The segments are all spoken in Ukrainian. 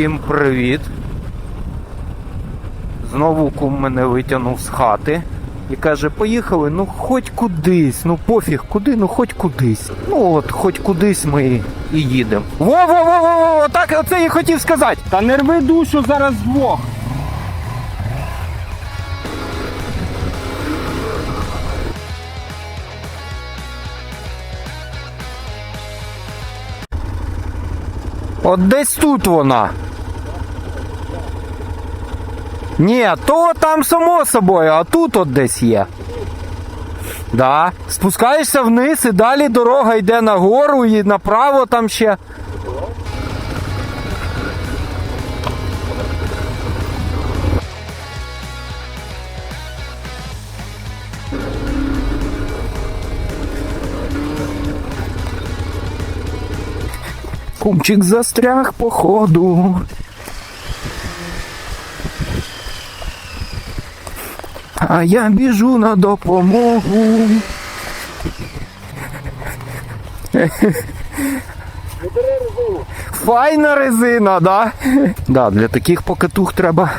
Всім привіт. Знову кум мене витягнув з хати і каже, поїхали, ну хоч кудись, ну пофіг куди, ну хоч кудись. Ну от хоч кудись ми і і їдемо. Во-во-во-во, так оце я хотів сказати. Та не рви душу зараз двох. От десь тут вона. Ні, то там само собою, а тут от десь є. Да. Спускаєшся вниз і далі дорога йде нагору і направо там ще. Кумчик застряг по А я біжу на допомогу. Файна резина, да? Да, для таких покатух треба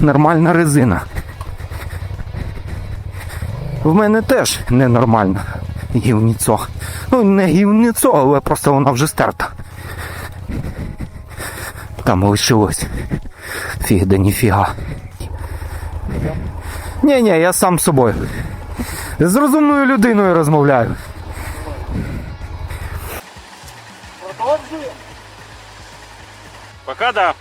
нормальна резина. В мене теж ненормальна гівніцо. Ну, не гівніцо, але просто вона вже стерта. Там лишилось. Фіг да ніфіга. Ні, ні, я сам з собою. З розумною людиною розмовляю. Пока да.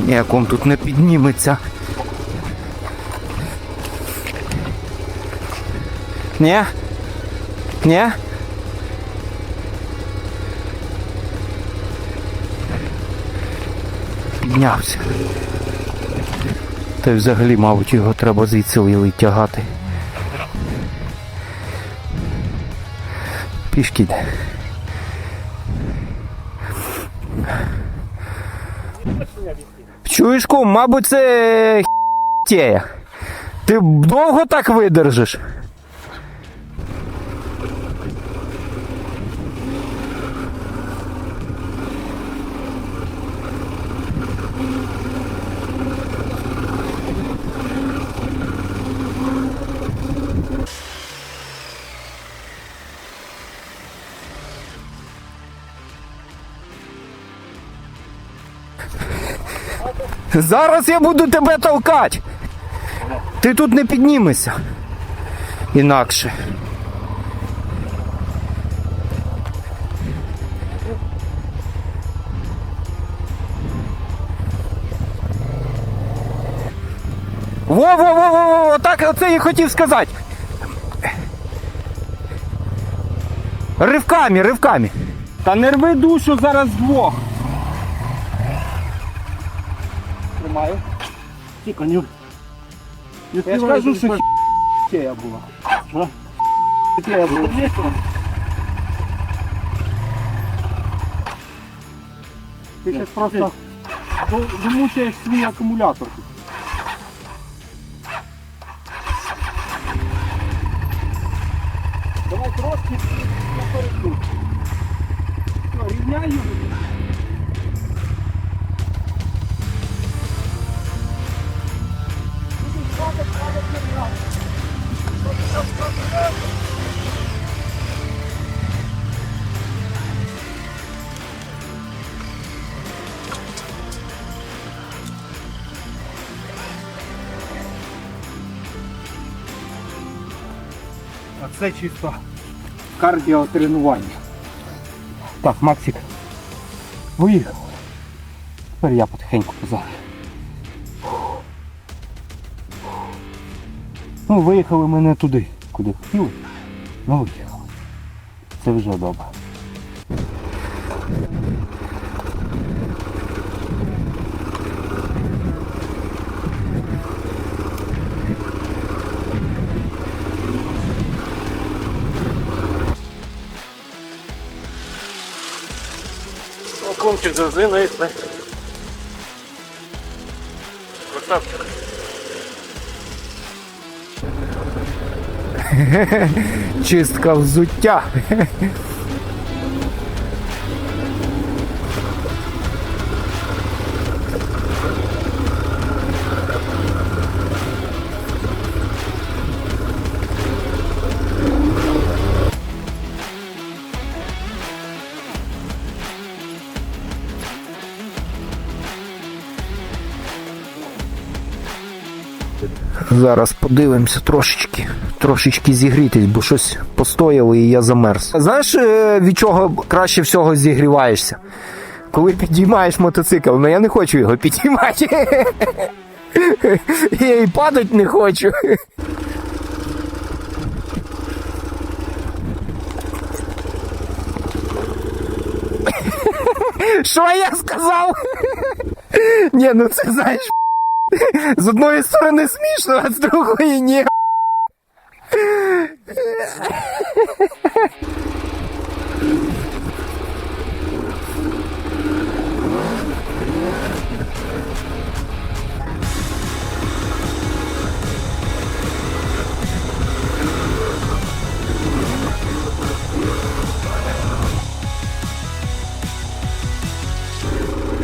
Ніяком тут не підніметься. Ні? Ні? Піднявся. Та й взагалі, мабуть, його треба звідси витягати. Пішки йде. Чуєш, кум, мабуть, це хтєє. Ти довго так видержиш? Зараз я буду тебе толкати. Ти тут не піднімешся. Інакше. Во-во-во-во-во, так оце я хотів сказати. Ривками, ривками. Та не рви душу зараз двох. Тримаю. Тихо, не... Я ж кажу, що хіттєя була. Що? Хіттєя була. Ти зараз просто до- домучаєш свій акумулятор. тут. Давай трошки напереду. Що, Рівняю. Це чисто кардіотренування. Так, Максик. Виїхав. Тепер я потихеньку позаду. Ну, виїхали ми не туди, куди хотіли. Ну виїхали. Це вже добре. Кончик завжди наїсти. Красавчик. Чистка взуття. Зараз подивимося трошечки, трошечки зігрітись, бо щось постояло і я замерз. Знаєш, е, від чого краще всього зігріваєшся? Коли підіймаєш мотоцикл, ну я не хочу його підіймати. Я і падати не хочу. Що я сказав? Ні, ну це знаєш. З одної сторони смішно, а з другої ні.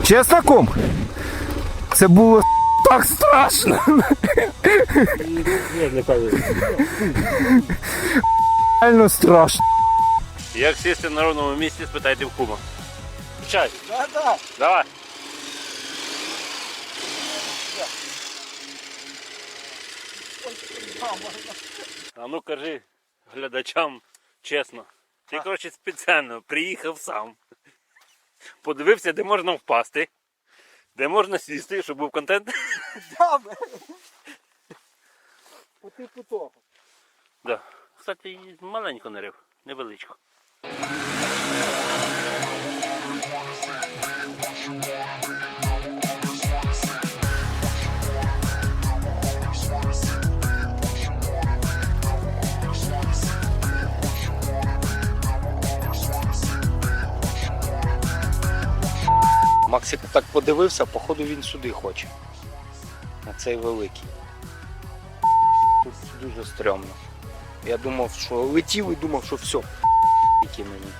Чесно, кум? Це було так страшно. Реально страшно. Як сісти на ровному місці, спитайте в кума. Чай. Давай. А ну кажи глядачам чесно. Ти, коротше, спеціально приїхав сам. Подивився, де можна впасти, де можна сісти, щоб був контент. По типу того. Да. Кстати, маленько нарив, невеличко. Максик так подивився, походу він сюди хоче. На цей великий. Тут дуже стрьомно. Я думав, що летів і думав, що все. Які мені.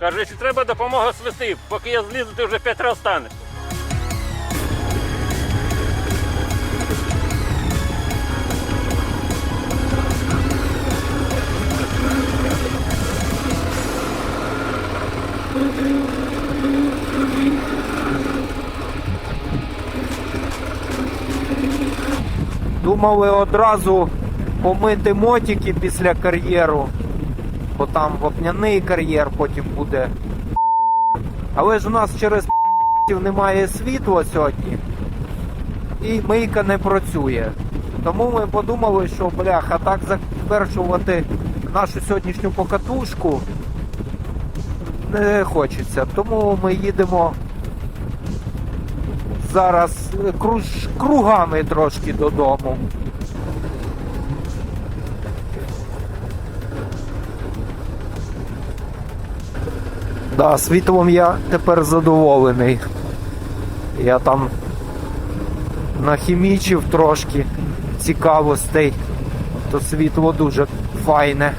Каже, якщо треба допомога свисти, поки я злізу, ти вже п'ять разів станеш. Думали одразу помити мотики після кар'єру, бо там вапняний кар'єр потім буде. Але ж у нас через немає світла сьогодні, і мийка не працює. Тому ми подумали, що бляха, так завершувати нашу сьогоднішню покатушку не хочеться. Тому ми їдемо зараз е, круж, кругами трошки додому. Да, світлом я тепер задоволений. Я там нахімічив трошки цікавостей, то світло дуже файне.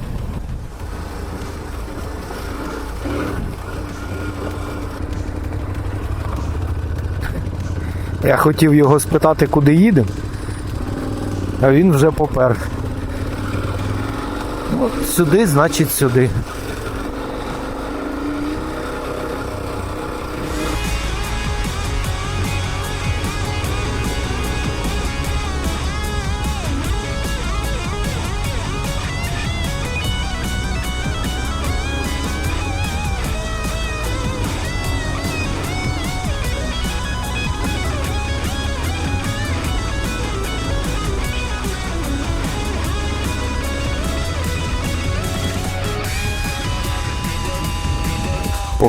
Я хотів його спитати, куди їдемо, а він вже попер. Ну, сюди, значить сюди.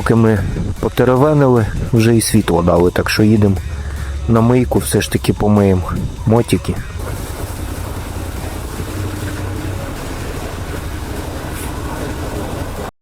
Поки ми потеревенили, вже і світло дали, так що їдемо на мийку, все ж таки помиємо мотики.